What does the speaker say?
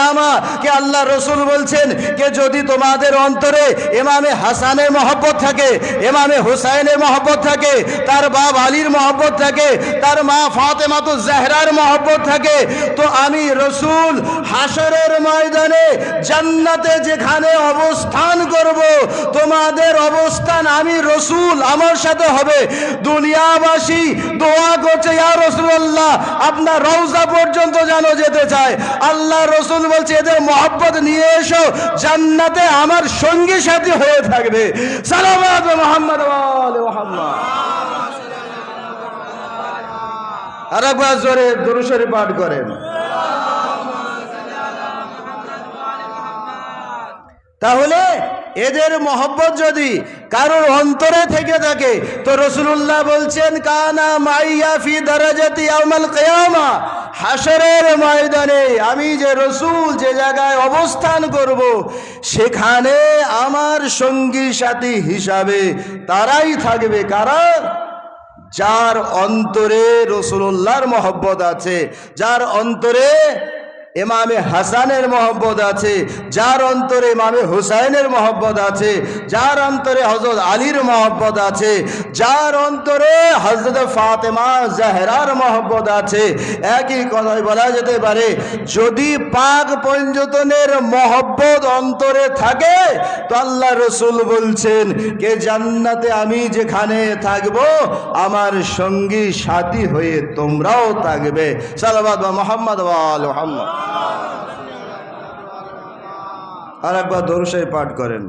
কেয়ামা কে আল্লাহ রসুল বলছেন কে যদি তোমাদের অন্তরে এমামে হাসানের মহব্বত থাকে এমামে হুসাইনের মহব্বত থাকে, তার বাপ আলীর মহব্বত থাকে, তার মা ফাতেমা তো জাহরার মহব্বত থাকে, তো আমি রসুল হাসরের ময়দানে জান্নাতে যেখানে অবস্থান করব, তোমাদের অবস্থান আমি রসুল, আমার সাথে হবে। দুনিয়াবাসী দোয়া করছে, ইয়া রসুল্লাহ আপনার রওজা পর্যন্ত যেন যেতে চায়। আল্লাহ রসুল বলছে, এদের মহব্বত নিয়ে এসো, জান্নাতে আমার সঙ্গী সাথী হয়ে থাকবে। সালামাত মোহাম্মদ মোহাম্মদ। আর একবার জোরে দুরুশরী পাঠ করেন। তাহলে এদের মহব্বত যদি কারোর অন্তরে থেকে থাকে, তো রসুল্লাহ বলছেন, কানা মাইয়া ফি দারাজাতি আমাল কেয়ামা। হাসরের ময়দানে আমি যে রসুল যে জায়গায় অবস্থান করব, সেখানে আমার সঙ্গী সাথী হিসাবে তারাই থাকবে। কারা যার অন্তরে রসুল্লাহর মহব্বত আছে, যার অন্তরে এমামে হাসানের মহব্বত আছে, যার অন্তরে ইমামে হুসাইনের মহব্বত আছে, যার অন্তরে হজরত আলীর মহব্বত আছে, যার অন্তরে হজরত ফাতেমা জাহরার মহব্বত আছে। একই কথাই বলা যেতে পারে, যদি পাক পঞ্জতনের মহব্বত অন্তরে থাকে, তো আল্লাহ রসুল বলছেন, কে জান্নাতে আমি যেখানে থাকব, আমার সঙ্গী সাথী হয়ে তোমরাও থাকবে। সালাবাদ মোহাম্মদ ওয়াল মোহাম্মদ। আর একবার দরুসাই পাঠ করেন।